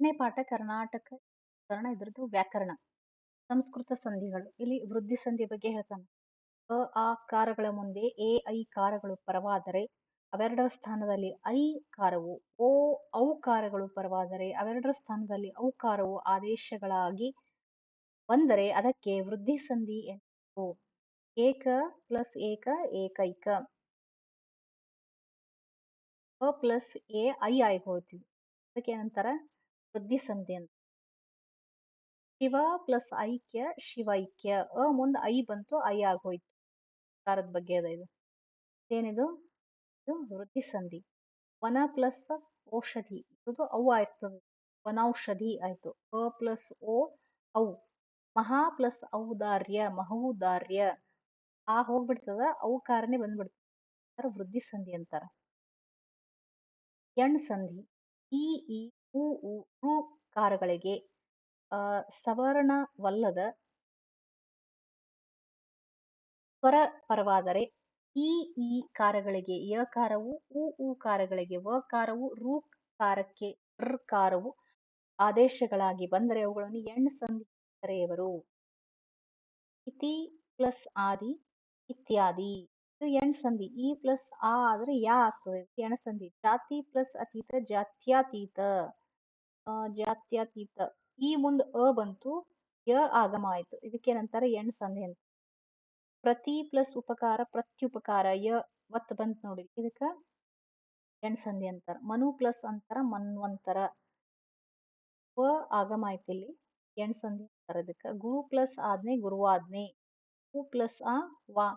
ಎರಡನೇ ಪಾಠ ಕರ್ನಾಟಕ ಕರ್ಣ ಇದ್ರದ್ದು ವ್ಯಾಕರಣ. ಸಂಸ್ಕೃತ ಸಂಧಿಗಳು. ಇಲ್ಲಿ ವೃದ್ಧಿ ಸಂಧಿ ಬಗ್ಗೆ ಹೇಳ್ತಾನೆ. ಅ, ಆ ಕಾರಗಳ ಮುಂದೆ ಎ, ಐ ಕಾರಗಳು ಪರವಾದರೆ ಅವೆರಡರ ಸ್ಥಾನದಲ್ಲಿ ಐ ಕಾರವು, ಓ ಔಕಾರಗಳು ಪರವಾದರೆ ಅವೆರಡರ ಸ್ಥಾನದಲ್ಲಿ ಔಕಾರವು ಆದೇಶಗಳಾಗಿ ಬಂದರೆ ಅದಕ್ಕೆ ವೃದ್ಧಿ ಸಂಧಿ ಎಂದು ಏಕ ಪ್ಲಸ್ ಏಕ ಏಕೈಕ. ಅ ಪ್ಲಸ್ ಎ ಐ ಆಗಿ ಅದಕ್ಕೆ ಏನಂತಾರ? ವೃದ್ಧಿ ಸಂಧಿ ಅಂತ. ಶಿವ ಪ್ಲಸ್ ಐಕ್ಯ ಶಿವೈಕ್ಯ ಅ ಮುಂದೆ ಐ ಬಂತು, ಐ ಆಗೋಯ್ತು. ಕಾರದ ಬಗ್ಗೆ ಅದ ಇದು. ಏನಿದು ಇದು ವೃದ್ಧಿ ಸಂಧಿ. ವನ ಪ್ಲಸ್ ಔಷಧಿ. ಇದು ಅವು ಆಯ್ತದೆ. ವನೌಷಧಿ ಆಯ್ತು. ಅ ಪ್ಲಸ್ ಓ ಅವು ಮಹಾ ಪ್ಲಸ್ ಔದಾರ್ಯ, ಮಹೌದಾರ್ಯ. ಆ ಹೋಗ್ಬಿಡ್ತದ, ಅವು ಕಾರನೇ ಬಂದ್ಬಿಡ್ತದ. ವೃದ್ಧಿ ಸಂಧಿ ಅಂತಾರ. ಎಣ್ ಸಂಧಿ. ಈ ಈ ಉ ಉ ರು ಕಾರಗಳಿಗೆ, ಆ, ಸವರ್ಣವಲ್ಲದ ಸ್ವರ ಪರವಾದರೆ ಈ ಈ ಕಾರಗಳಿಗೆ ಯ ಕಾರವು ಉ ಉ ಕಾರಗಳಿಗೆ ವ ಕಾರವು, ರು ಕಾರಕ್ಕೆ ರ್ ಕಾರವು ಆದೇಶಗಳಾಗಿ ಬಂದರೆ ಅವುಗಳನ್ನು ಎಣ್ ಸಂಧಿ ಇತಿ ಪ್ಲಸ್ ಆದಿ ಇತ್ಯಾದಿ. ಇದು ಎಣ್ ಸಂಧಿ. ಈ ಪ್ಲಸ್ ಆ ಆದ್ರೆ ಯಾ ಆಗ್ತದೆ. ಎಣ ಸಂಧಿ. ಜಾತಿ ಪ್ಲಸ್ ಅತೀತ, ಜಾತ್ಯಾತೀತ. ಜಾತ್ಯಾತೀತ. ಈ ಮುಂದೆ ಅ ಬಂತು, ಯ ಆಗಮ ಆಯ್ತು. ಇದಕ್ಕೇನಂತಾರೆ ಎಣ್ ಸಂಧಿ ಅಂತ. ಪ್ರತಿ ಪ್ಲಸ್ ಉಪಕಾರ, ಪ್ರತ್ಯುಪಕಾರ, ಯ ಒತ್ತು ಬಂತು ನೋಡಿ. ಇದಕ್ಕ ಎಣ್ ಸಂಧಿ ಅಂತಾರ. ಮನು ಪ್ಲಸ್ ಅಂತಾರ ಮನ್ವಂತರ ವ ಆಗಮ ಆಯ್ತು ಇಲ್ಲಿ. ಎಣ್ ಸಂಧಿ ಅಂತಾರ ಇದಕ್ಕ. ಗುರು ಪ್ಲಸ್ ಆಜ್ಞೆ ಗುರುವಾಜ್ಞೆ ಉ ಪ್ಲಸ್ ಆ ವಾ.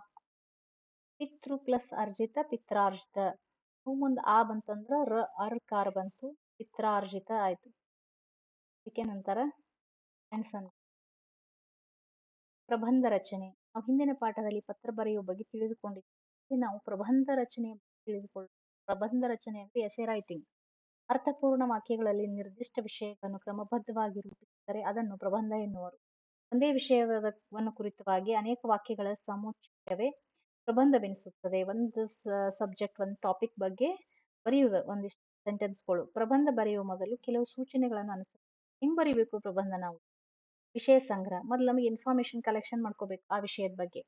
ಪಿತೃ ಪ್ಲಸ್ ಅರ್ಜಿತ ಪಿತ್ರಾರ್ಜಿತ. ಹೂ ಮುಂದೆ ಆ ಬಂತಂದ್ರ ರ ಅರ್ಕಾರ ಬಂತು, ಪಿತ್ರಾರ್ಜಿತ ಆಯ್ತು. ಇದಕ್ಕೇನಂತಾರ? ನಂತರ ಪ್ರಬಂಧ ರಚನೆ. ನಾವು ಹಿಂದಿನ ಪಾಠದಲ್ಲಿ ಪತ್ರ ಬರೆಯುವ ಬಗ್ಗೆ ತಿಳಿದುಕೊಂಡಿದ್ದೀವಿ ನಾವು ಪ್ರಬಂಧ ರಚನೆ ತಿಳಿದುಕೊಳ್ಳ ಪ್ರಬಂಧ ರಚನೆ ಅಂದ್ರೆ ಎಸೆ ರೈಟಿಂಗ್ ಅರ್ಥಪೂರ್ಣ ವಾಕ್ಯಗಳಲ್ಲಿ ನಿರ್ದಿಷ್ಟ ವಿಷಯಗಳನ್ನು ಕ್ರಮಬದ್ಧವಾಗಿ ರೂಪಿಸಿದರೆ ಅದನ್ನು ಪ್ರಬಂಧ ಎನ್ನುವರು. ಒಂದೇ ವಿಷಯವನ್ನು ಕುರಿತವಾಗಿ ಅನೇಕ ವಾಕ್ಯಗಳ ಸಮುಚ್ಚಯವೇ. ಪ್ರಬಂಧವೆನಿಸುತ್ತದೆ. ಒಂದು ಸಬ್ಜೆಕ್ಟ್ ಒಂದು ಟಾಪಿಕ್ ಬಗ್ಗೆ ಬರೆಯುವುದು ಒಂದಿಷ್ಟು ಸೆಂಟೆನ್ಸ್ಗಳು ಪ್ರಬಂಧ ಬರೆಯುವ ಮೊದಲು ಕೆಲವು ಸೂಚನೆಗಳನ್ನು ಅನಿಸುತ್ತೆ ಹೆಂಗ್ ಬರೀಬೇಕು ಪ್ರಬಂಧ ನಾವು? ವಿಷಯ ಸಂಗ್ರಹ. ಮೊದಲು ನಮಗೆ ಇನ್ಫಾರ್ಮೇಶನ್ ಕಲೆಕ್ಷನ್ ಮಾಡ್ಕೋಬೇಕು ಆ ವಿಷಯದ ಬಗ್ಗೆ.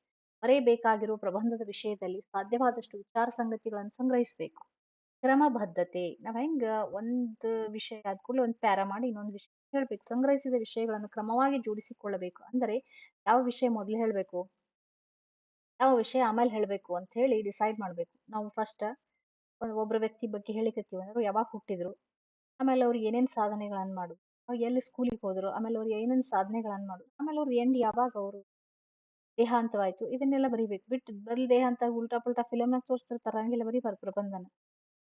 ಬರೆಯಬೇಕಾಗಿರುವ ಪ್ರಬಂಧದ ವಿಷಯದಲ್ಲಿ ಸಾಧ್ಯವಾದಷ್ಟು ವಿಚಾರ ಸಂಗತಿಗಳನ್ನು ಸಂಗ್ರಹಿಸಬೇಕು. ಕ್ರಮಬದ್ಧತೆ ನಾವ್ ಹೆಂಗ ಒಂದು ವಿಷಯ ಆದ ಒಂದು ಪ್ಯಾರ ಮಾಡಿ ಇನ್ನೊಂದು ವಿಷಯ ಹೇಳ್ಬೇಕು. ಸಂಗ್ರಹಿಸಿದ ವಿಷಯಗಳನ್ನು ಕ್ರಮವಾಗಿ ಜೋಡಿಸಿಕೊಳ್ಳಬೇಕು. ಅಂದರೆ ಯಾವ ವಿಷಯ ಮೊದಲು ಹೇಳಬೇಕು? ಯಾವ ವಿಷಯ ಆಮೇಲೆ ಹೇಳಬೇಕು ಅಂತ ಹೇಳಿ ಡಿಸೈಡ್ ಮಾಡಬೇಕು. ನಾವು ಫಸ್ಟ್ ಒಬ್ಬರ ವ್ಯಕ್ತಿ ಬಗ್ಗೆ ಹೇಳಿಕತ್ತೀವಿ ಅಂದ್ರೆ ಯಾವಾಗ ಹುಟ್ಟಿದ್ರು, ಆಮೇಲೆ ಅವ್ರು ಏನೇನು ಸಾಧನೆಗಳನ್ನು ಮಾಡು ಅವ್ರು ಎಲ್ಲಿ ಸ್ಕೂಲಿಗೆ ಹೋದ್ರು, ಆಮೇಲೆ ಅವ್ರು ಏನೇನು ಸಾಧನೆಗಳನ್ನು ಮಾಡು ಆಮೇಲೆ ಅವ್ರು ಎಂಡ್ ಯಾವಾಗ ಅವರು ದೇಹಾಂತವಾಯ್ತು, ಇದನ್ನೆಲ್ಲ ಬರಿಬೇಕು. ಬಿಟ್ಟು ಬರೀ ದೇಹಾಂತ, ಉಲ್ಟಾ ಪುಲ್ಟಾ ಫಿಲಮ್ನಾಗ ತೋರಿಸ್ತಿರ್ತಾರ, ಹಂಗೆಲ್ಲ ಬರೀಬಾರ್ದು ಪ್ರಬಂಧನ.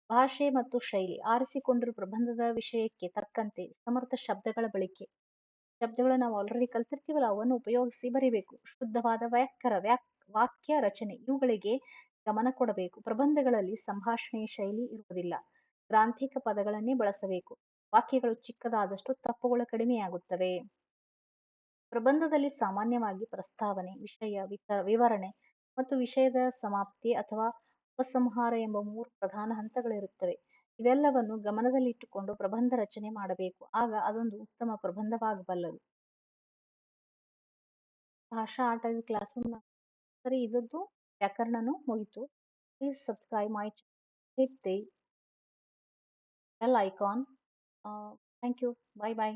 ಭಾಷೆ ಮತ್ತು ಶೈಲಿ ಆರಿಸಿಕೊಂಡಿರುವ ಪ್ರಬಂಧದ ವಿಷಯಕ್ಕೆ ತಕ್ಕಂತೆ ಸಮರ್ಥ ಶಬ್ದಗಳ ಬಳಕೆ. ಶಬ್ದಗಳು ನಾವು ಆಲ್ರೆಡಿ ಕಲ್ತಿರ್ತೀವಲ್ಲ, ಅವನ್ನು ಉಪಯೋಗಿಸಿ ಬರಿಬೇಕು. ಶುದ್ಧವಾದ ವ್ಯಾಕರ, ವ್ಯಾಕ್ ವಾಕ್ಯ ರಚನೆ ಇವುಗಳಿಗೆ ಗಮನ ಕೊಡಬೇಕು. ಪ್ರಬಂಧಗಳಲ್ಲಿ ಸಂಭಾಷಣೆಯ ಶೈಲಿ ಇರುವುದಿಲ್ಲ. ಗ್ರಾಂಥಿಕ ಪದಗಳನ್ನೇ ಬಳಸಬೇಕು. ವಾಕ್ಯಗಳು ಚಿಕ್ಕದಾದಷ್ಟು ತಪ್ಪುಗಳು ಕಡಿಮೆಯಾಗುತ್ತವೆ. ಪ್ರಬಂಧದಲ್ಲಿ ಸಾಮಾನ್ಯವಾಗಿ ಪ್ರಸ್ತಾವನೆ, ವಿಷಯ ವಿವರಣೆ ಮತ್ತು ವಿಷಯದ ಸಮಾಪ್ತಿ ಅಥವಾ ಉಪಸಂಹಾರ ಎಂಬ ಮೂರು ಪ್ರಧಾನ ಹಂತಗಳಿರುತ್ತವೆ. ಇವೆಲ್ಲವನ್ನು ಗಮನದಲ್ಲಿಟ್ಟುಕೊಂಡು ಪ್ರಬಂಧ ರಚನೆ ಮಾಡಬೇಕು. ಆಗ ಅದೊಂದು ಉತ್ತಮ ಪ್ರಬಂಧವಾಗಬಲ್ಲದು. ಭಾಷಾ ಆಟದ ಕ್ಲಾಸ್ ರೂಮ್ ಸರಿ ಇದದ್ದು ವ್ಯಾಕರಣನು ಮುಗಿತು. Please subscribe my hit the bell icon thank you bye bye